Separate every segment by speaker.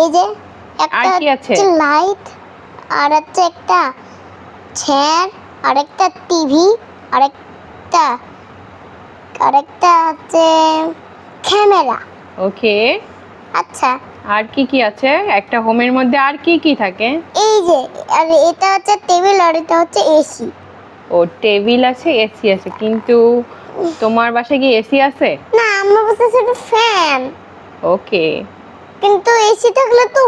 Speaker 1: এই যে একটা? হচ্ছে লাইট আর হচ্ছে একটা চেয়ার আর একটা টিভি আর একটা আর একটা হচ্ছে ক্যামেরা
Speaker 2: ওকে
Speaker 1: আচ্ছা।
Speaker 2: আর কি কি আছে? একটা হোমের মধ্যে আর কি কি থাকে?
Speaker 1: এই যে আর এটা হচ্ছে টেবিল আর এটা হচ্ছে এসি
Speaker 2: ও টেবিল আছে এসি আছে কিন্তু তোমার বাসায় কি এসি আছে?
Speaker 1: না আমার কাছে শুধু ফ্যান
Speaker 2: ওকে
Speaker 1: কিন্তু এসি থাকলে তো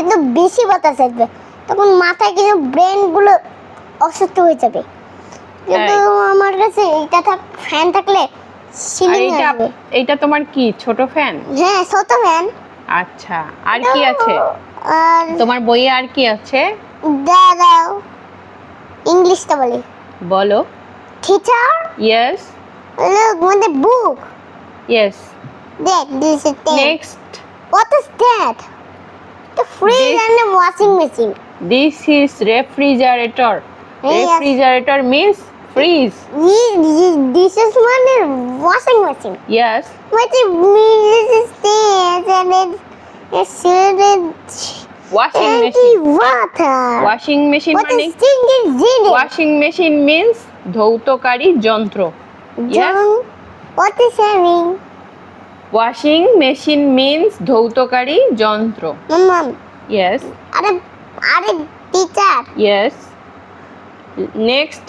Speaker 1: একটু বেশি বাতাস আসবে। তখন মাথায় কিছু ব্রেনগুলো অসুস্থ হয়ে যাবে। কিন্তু আমার কাছে এটা থাক ফ্যান থাকলে সিলিং আসবে।
Speaker 2: এইটা তোমার কি ছোট ফ্যান
Speaker 1: হ্যাঁ ছোট ফ্যান
Speaker 2: আচ্ছা আর কি আছে?
Speaker 1: আর
Speaker 2: তোমার বইয়ে আর কি আছে?
Speaker 1: দাঁড়াও ইংলিশটা বলি।
Speaker 2: বলো।
Speaker 1: Teacher
Speaker 2: yes
Speaker 1: look with the book
Speaker 2: yes
Speaker 1: that this is what is that the fridge
Speaker 2: This-
Speaker 1: and the washing machine
Speaker 2: this is refrigerator
Speaker 1: Yes.
Speaker 2: Refrigerator means fridge
Speaker 1: This, this, this is one is washing machine
Speaker 2: yes
Speaker 1: What it means is this thing and it it's shielded
Speaker 2: washing
Speaker 1: empty
Speaker 2: machine
Speaker 1: water.
Speaker 2: Washing machine
Speaker 1: What
Speaker 2: মানে
Speaker 1: is thing is in it?
Speaker 2: Washing machine means ধৌতকারী যন্ত্র Yes.
Speaker 1: John, what is having?
Speaker 2: Washing machine means ধৌতকারী যন্ত্র
Speaker 1: ma'am
Speaker 2: yes
Speaker 1: আরে আরে teacher
Speaker 2: yes next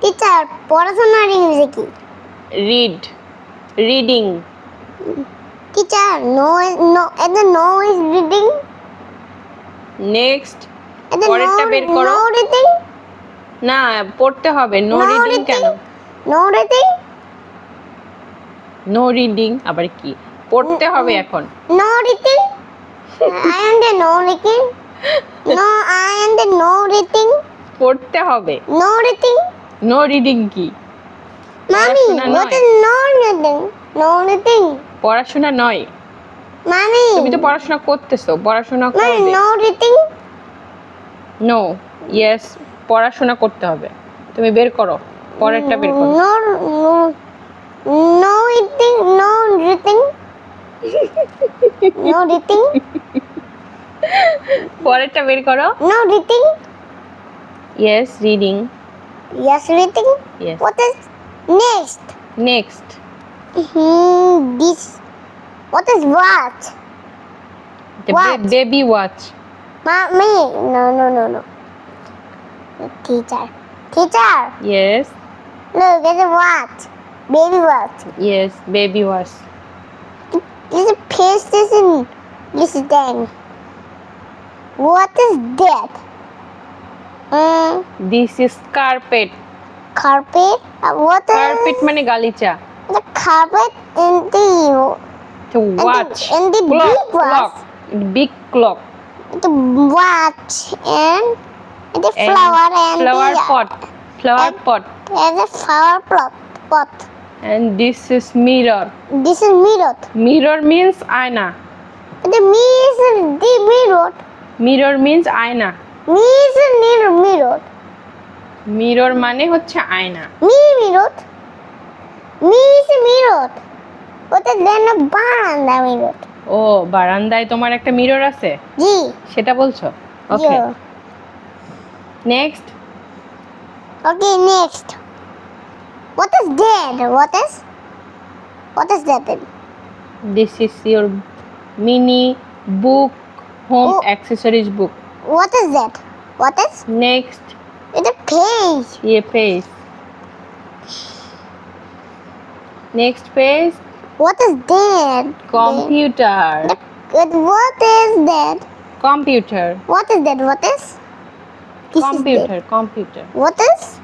Speaker 1: teacher পড়াশোনা ইংরেজি
Speaker 2: read reading
Speaker 1: teacher no no is reading next
Speaker 2: বের করো।
Speaker 1: নো রিডিং
Speaker 2: না পড়তে হবে। নো রিডিং কেন?
Speaker 1: নো রিডিং
Speaker 2: নো রিডিং আবার কি? পড়তে হবে এখন।
Speaker 1: No reading I and no reading no I and no reading
Speaker 2: পড়তে হবে।
Speaker 1: নো রিডিং
Speaker 2: নো রিডিং কি? মামি
Speaker 1: not no reading no reading
Speaker 2: পড়াশোনা নয়।
Speaker 1: মামি
Speaker 2: তুমি তো পড়াশোনা করতেছো পড়াশোনা করবে।
Speaker 1: মানে নো রিডিং
Speaker 2: নো ইয়েস পড়াশোনা করতে হবে। তুমি বের করো পরেরটা বের করো।
Speaker 1: No no no eating no reading no reading
Speaker 2: পরেরটা বের করো
Speaker 1: no reading
Speaker 2: yes reading
Speaker 1: yes reading
Speaker 2: yes
Speaker 1: what is next
Speaker 2: next
Speaker 1: hmm, this what is watch What?
Speaker 2: Baby watch
Speaker 1: mommy no no no no teacher teacher
Speaker 2: yes
Speaker 1: look it's a watch baby watch
Speaker 2: yes baby watch
Speaker 1: this is face this in this is thing what is that Hmm,
Speaker 2: this is carpet
Speaker 1: carpet Uh, what is
Speaker 2: carpet মানে গালিচা
Speaker 1: the carpet in the
Speaker 2: তো watch
Speaker 1: and the
Speaker 2: clock
Speaker 1: big
Speaker 2: clock
Speaker 1: watch
Speaker 2: big clock
Speaker 1: the watch and the flower and
Speaker 2: flower
Speaker 1: the
Speaker 2: pot flower pot
Speaker 1: and the flower pot pot
Speaker 2: And this is mirror
Speaker 1: this is mirror
Speaker 2: mirror means আয়না
Speaker 1: the me is the mirror
Speaker 2: mirror means আয়না
Speaker 1: me is near mirror
Speaker 2: mirror মানে হচ্ছে আয়না
Speaker 1: me mirror me is mirror what is then a baranda mirror
Speaker 2: ও বারান্দায় তোমার একটা mirror আছে
Speaker 1: জি
Speaker 2: সেটা বলছো
Speaker 1: okay.
Speaker 2: Next
Speaker 1: okay next What is dead? What is? What is that?
Speaker 2: This is your mini book home
Speaker 1: oh.
Speaker 2: accessories book.
Speaker 1: What is that? What is?
Speaker 2: Next.
Speaker 1: It's a page.
Speaker 2: Yeah, page. Next page.
Speaker 1: What is that?
Speaker 2: Computer.
Speaker 1: The, what is that?
Speaker 2: Computer.
Speaker 1: What is that? What is? This
Speaker 2: computer. Is
Speaker 1: computer. What is?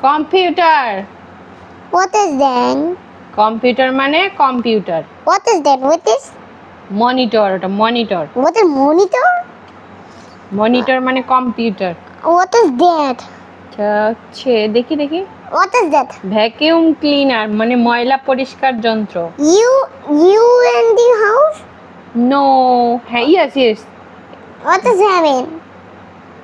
Speaker 2: Computer.
Speaker 1: What is that
Speaker 2: computer মানে computer
Speaker 1: what is that what is
Speaker 2: monitor ওটা monitor
Speaker 1: what is monitor
Speaker 2: monitor মানে computer
Speaker 1: what is that
Speaker 2: হচ্ছে দেখি দেখি
Speaker 1: what is that
Speaker 2: vacuum cleaner মানে ময়লা পরিষ্কার যন্ত্র
Speaker 1: you you in the house
Speaker 2: no হ্যাঁ yes yes
Speaker 1: what is having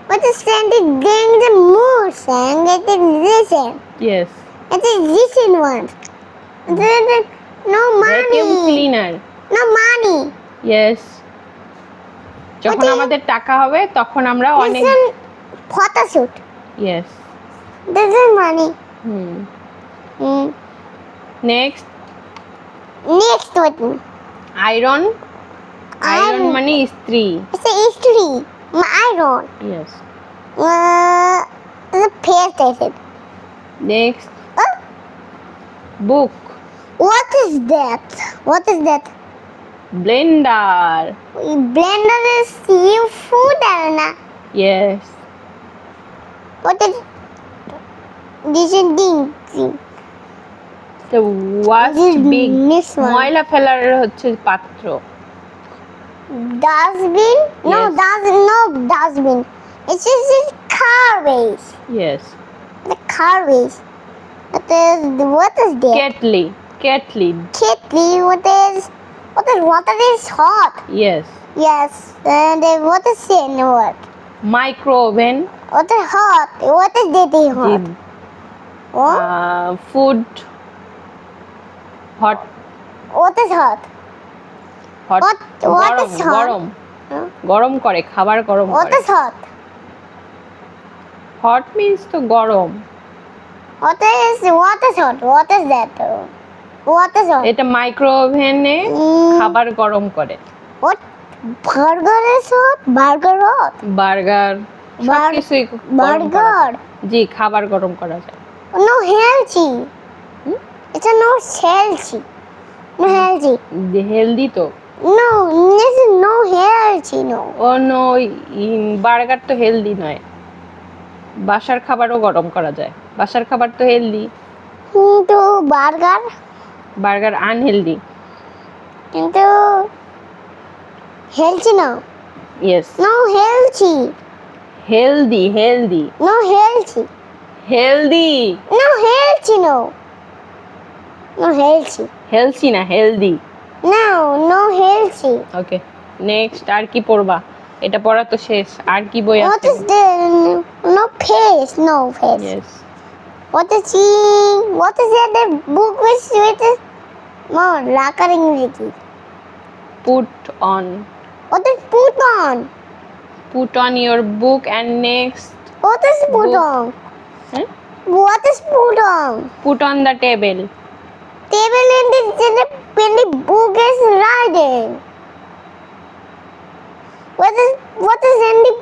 Speaker 1: what is standing gang the mood and it is listen
Speaker 2: yes
Speaker 1: it is listen one the, the, no
Speaker 2: vacuum
Speaker 1: money
Speaker 2: cleaner
Speaker 1: no money
Speaker 2: yes যখন
Speaker 1: Okay.
Speaker 2: আমাদের টাকা হবে তখন আমরা অনেক
Speaker 1: Listen, photoshoot.
Speaker 2: Yes
Speaker 1: This is money.
Speaker 2: হুম
Speaker 1: Mm.
Speaker 2: Next
Speaker 1: Next one.
Speaker 2: Iron iron
Speaker 1: Iron.
Speaker 2: মানে ইস্ত্রি
Speaker 1: It's a history. My iron.
Speaker 2: Yes
Speaker 1: Uh, the pear station.
Speaker 2: Next
Speaker 1: Uh,
Speaker 2: book
Speaker 1: what is that? What is that?
Speaker 2: Blender
Speaker 1: Blender is you food and
Speaker 2: yes
Speaker 1: what is this is ding ding.
Speaker 2: তো wash
Speaker 1: This is
Speaker 2: big
Speaker 1: this one.
Speaker 2: ময়লা ফেলার হচ্ছে পাত্র
Speaker 1: Dustbin? No,
Speaker 2: Yes.
Speaker 1: dust no dustbin. It's just a car waste.
Speaker 2: Yes
Speaker 1: The car waste. What is what is there?
Speaker 2: কেটলি কেটলি
Speaker 1: Kitty, what is what is water is hot?
Speaker 2: Yes.
Speaker 1: Yes, and then what is in what?
Speaker 2: Micro oven
Speaker 1: What is hot? What is dirty hot? What?
Speaker 2: Food hot
Speaker 1: what is hot?
Speaker 2: Hot
Speaker 1: What- what
Speaker 2: গরম
Speaker 1: is hot?
Speaker 2: গরম? গরম করে খাবার গরম
Speaker 1: What
Speaker 2: করে
Speaker 1: is hot?
Speaker 2: Hot means তো গরম
Speaker 1: What is what is hot? What is that? What is hot?
Speaker 2: এটা মাইক্রো ওভেনে
Speaker 1: Mm,
Speaker 2: খাবার গরম করে
Speaker 1: what? Burger is hot? Burger hot? Burger
Speaker 2: সবকিছুই
Speaker 1: Burger?
Speaker 2: জি খাবার গরম করা যায়
Speaker 1: No healthy.
Speaker 2: Hmm?
Speaker 1: It's a no healthy. No healthy.
Speaker 2: Healthy তো
Speaker 1: No, this is no healthy. No.
Speaker 2: ও নো বার্গার তো হেলদি নয় বাসার খাবারও গরম করা যায় বাসার খাবার তো হেলদি
Speaker 1: কিন্তু বার্গার?
Speaker 2: বার্গার আনহেলদি
Speaker 1: কিন্তু হেলথি না।
Speaker 2: Yes
Speaker 1: no healthy
Speaker 2: healthy healthy
Speaker 1: no healthy
Speaker 2: healthy
Speaker 1: no healthy no no healthy
Speaker 2: healthy না healthy
Speaker 1: no no healthy
Speaker 2: okay next আর কি পড়বা? এটা পড়া তো শেষ। আর কি বই আছে?
Speaker 1: Is the no face? What is she? What is that the book which with Mom, lakar English.
Speaker 2: Put on.
Speaker 1: What is put on?
Speaker 2: Put on your book and next.
Speaker 1: What is put
Speaker 2: book.
Speaker 1: on?
Speaker 2: Hmm?
Speaker 1: What is put on?
Speaker 2: Put on the table.
Speaker 1: Table and the, the, the book is writing. What is what is in the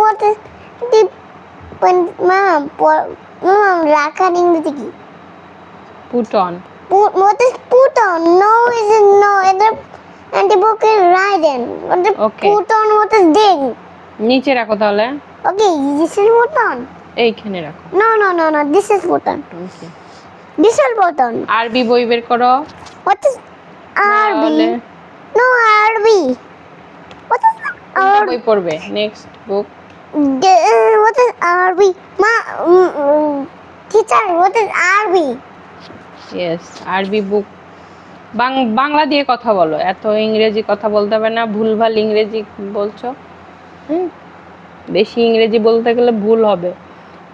Speaker 1: what is the what ma'am রাখার ইংরেজি কি?
Speaker 2: Put on
Speaker 1: Put, what is put on? No is it no and the and the book is writing. What the
Speaker 2: Okay.
Speaker 1: put on what is ding?
Speaker 2: নিচে রাখো তাহলে
Speaker 1: Okay, this is put on.
Speaker 2: এইখানে রাখো
Speaker 1: No no no no this is put on.
Speaker 2: Okay.
Speaker 1: This is put on.
Speaker 2: আরবি বই বের করো
Speaker 1: What is RB? No RB. What is RB?
Speaker 2: বই পড়বে
Speaker 1: next book RB? Ma, teacher, what is RB?
Speaker 2: Yes RB book Bangla দিয়ে কথা বলো এত ইংরেজি কথা বলতে হবে না ভুলভাল ইংরেজি বলছো হুম বেশি ইংরেজি বলতে গেলে ভুল হবে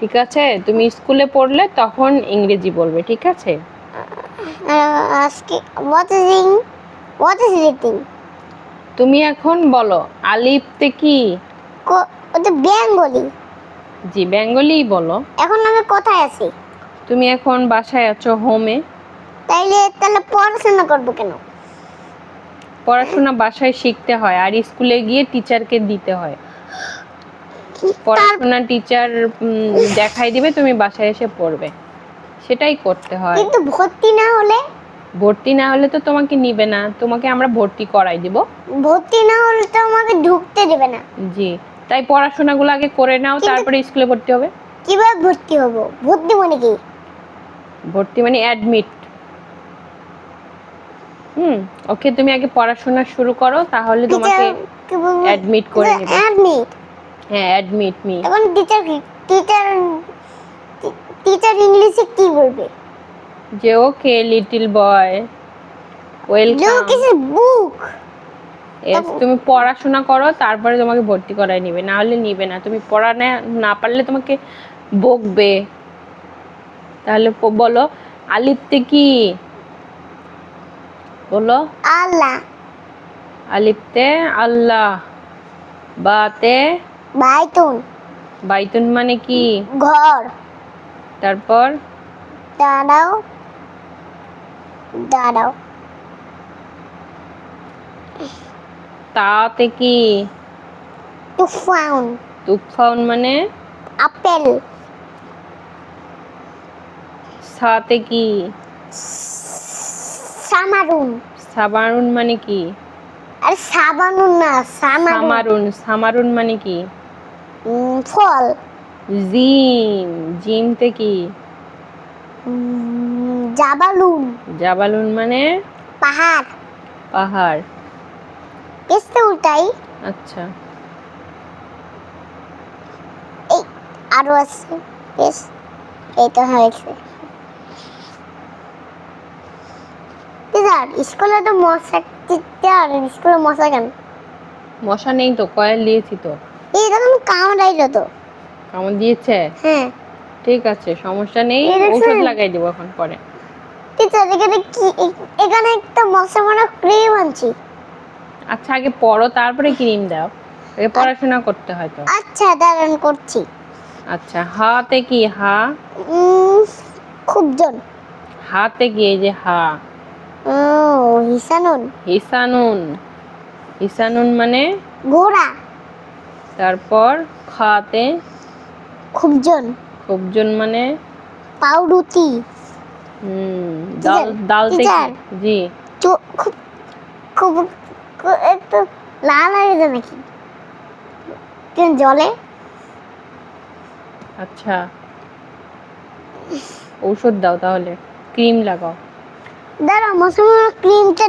Speaker 2: ঠিক আছে তুমি স্কুলে পড়লে তখন ইংরেজি বলবে ঠিক আছে
Speaker 1: asking, what is in? What is written?
Speaker 2: তুমি এখন বলো আলিফতে কি
Speaker 1: ওটা বেঙ্গলি
Speaker 2: জি বেঙ্গলি বলো।
Speaker 1: এখন আমি কোথায় আছি?
Speaker 2: তুমি এখন বাসায় আছো হোমে
Speaker 1: তাইলে তাহলে পড়াশোনা করব কেন?
Speaker 2: পড়াশোনা বাসায় শিখতে হয় আর স্কুলে গিয়ে টিচারকে দিতে হয়। পড়াশোনা টিচার দেখাই দিবে তুমি বাসায় এসে পড়বে। সেটাই করতে হয়।
Speaker 1: কিন্তু ভর্তি না হলে?
Speaker 2: ভর্তি না হলে তো তোমাকে নিবে না তোমাকে আমরা ভর্তি করাই দিব।
Speaker 1: ভর্তি না হলে তো আমাকে ঢুকতে দেবে না।
Speaker 2: জি। তাই পড়াশোনাগুলো আগে করে নাও তারপরে স্কুলে ভর্তি হবে।
Speaker 1: কীভাবে ভর্তি হব? ভর্তি মানে কি?
Speaker 2: ভর্তি মানে অ্যাডমিট হুম ওকে তুমি আগে পড়াশোনা শুরু করো তাহলে তোমাকে অ্যাডমিট করে নেবে।
Speaker 1: অ্যাডমিট
Speaker 2: হ্যাঁ অ্যাডমিট মি
Speaker 1: এখন টিচার টিচার টিচার ইংলিশে কি বলবে?
Speaker 2: যে okay little boy welcome
Speaker 1: look is book.
Speaker 2: Yes, তুমি পড়াশোনা করো তারপরে তোমাকে ভর্তি করায় নিবে। না হলে নিবে না। তুমি পড়া না- না পারলে তোমাকে বকবে। তাহলে বলো আলিফতে কি? বলো।
Speaker 1: আল্লাহ।
Speaker 2: আলিফতে আল্লাহ। বাতে?
Speaker 1: বাইতুন।
Speaker 2: বাইতুন মানে কি?
Speaker 1: ঘর।
Speaker 2: তারপর?
Speaker 1: দাঁড়াও। দাঁড়াও।
Speaker 2: তাতে কি?
Speaker 1: তুফান।
Speaker 2: তুফাউন মানে?
Speaker 1: আপেল।
Speaker 2: সাতে কি?
Speaker 1: সামারুন।
Speaker 2: সাবারুন মানে কি?
Speaker 1: আরে সাবানুন না সামারুন।
Speaker 2: সামারুন সামারুন মানে কি?
Speaker 1: ফল।
Speaker 2: জিম জিমতে কি?
Speaker 1: জাবালুন।
Speaker 2: জাবালুন মানে?
Speaker 1: পাহাড়।
Speaker 2: পাহাড়।
Speaker 1: পেস্তে উল্টাই।
Speaker 2: আচ্ছা।
Speaker 1: এই আরও আছে। বেশ এই তো হয়েছে টিচার স্কুলে তো মশা টিচার স্কুলে মশা কেন?
Speaker 2: মশা নেই তো কয়েল দিয়েছি তো।
Speaker 1: এই তখন কামড়াইলো তো।
Speaker 2: কেমন দিয়েছে?
Speaker 1: হ্যাঁ।
Speaker 2: ঠিক আছে সমস্যা নেই? ওষুধ লাগাই দেবো এখন পরে।
Speaker 1: টিচার এখানে কি এখানে একটা মশা মারা ক্রিম আনছি।
Speaker 2: আচ্ছা আগে পড়ো তারপরে ক্রিম দাও? আগে পড়াশোনা করতে হয় তো।
Speaker 1: আচ্ছা দাঁড়ান করছি।
Speaker 2: আচ্ছা হাতে কি হা?
Speaker 1: খুব জন।
Speaker 2: হাতে কি এই যে হা?
Speaker 1: ও হিসানুন।
Speaker 2: হিসানুন। হিসানুন মানে?
Speaker 1: ঘোড়া।
Speaker 2: তারপর খাতে?
Speaker 1: খুব জন।
Speaker 2: খুবজন মানে?
Speaker 1: পাউরুটি।
Speaker 2: হুম ডাল
Speaker 1: টিচার,
Speaker 2: ডালতে
Speaker 1: টিচার।
Speaker 2: কি জি।
Speaker 1: খুব খুব একটু লাল হয়ে যাবে নাকি? কেন জলে?
Speaker 2: আচ্ছা। ঔষধ দাও তাহলে ক্রিম লাগাও।
Speaker 1: দাঁড়া মশা ক্রিমটা